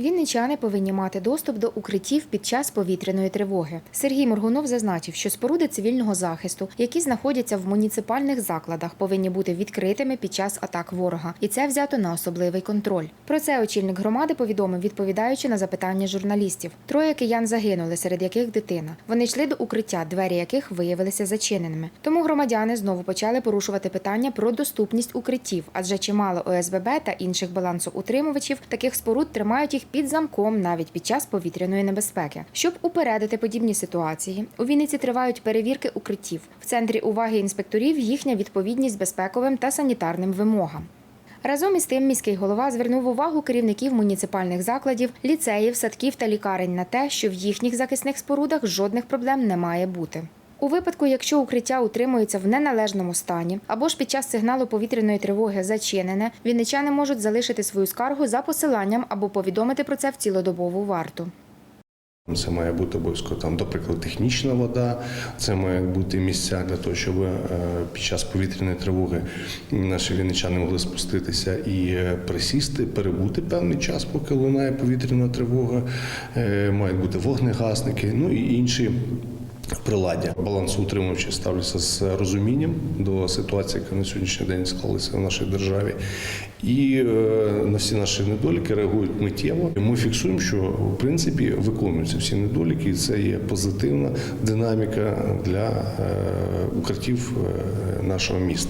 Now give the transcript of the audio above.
Вінничани повинні мати доступ до укриттів під час повітряної тривоги. Сергій Моргунов зазначив, що споруди цивільного захисту, які знаходяться в муніципальних закладах, повинні бути відкритими під час атак ворога, і це взято на особливий контроль. Про це очільник громади повідомив, відповідаючи на запитання журналістів. Троє киян загинули, серед яких дитина. Вони йшли до укриття, двері яких виявилися зачиненими. Тому громадяни знову почали порушувати питання про доступність укриттів, адже чимало ОСББ та інших балансоутримувачів таких споруд тримають їх під замком навіть під час повітряної небезпеки. Щоб упередити подібні ситуації, у Вінниці тривають перевірки укриттів. В центрі уваги інспекторів їхня відповідність безпековим та санітарним вимогам. Разом із тим міський голова звернув увагу керівників муніципальних закладів, ліцеїв, садків та лікарень на те, що в їхніх захисних спорудах жодних проблем не має бути. У випадку, якщо укриття утримується в неналежному стані або ж під час сигналу повітряної тривоги зачинене, вінничани можуть залишити свою скаргу за посиланням або повідомити про це в цілодобову варту. Це має бути обов'язково там, до технічна вода. Це мають бути місця для того, щоб е, під час повітряної тривоги наші вінничани могли спуститися і е, присісти, перебути певний час, поки лунає повітряна тривога. Е, Мають бути вогнегасники, ну і інші. Приладдя балансоутримувачі ставляться з розумінням до ситуації, яка на сьогоднішній день склалася в нашій державі, і е, на всі наші недоліки реагують миттєво. Ми фіксуємо, що в принципі виконуються всі недоліки, і це є позитивна динаміка для е, укриттів е, нашого міста.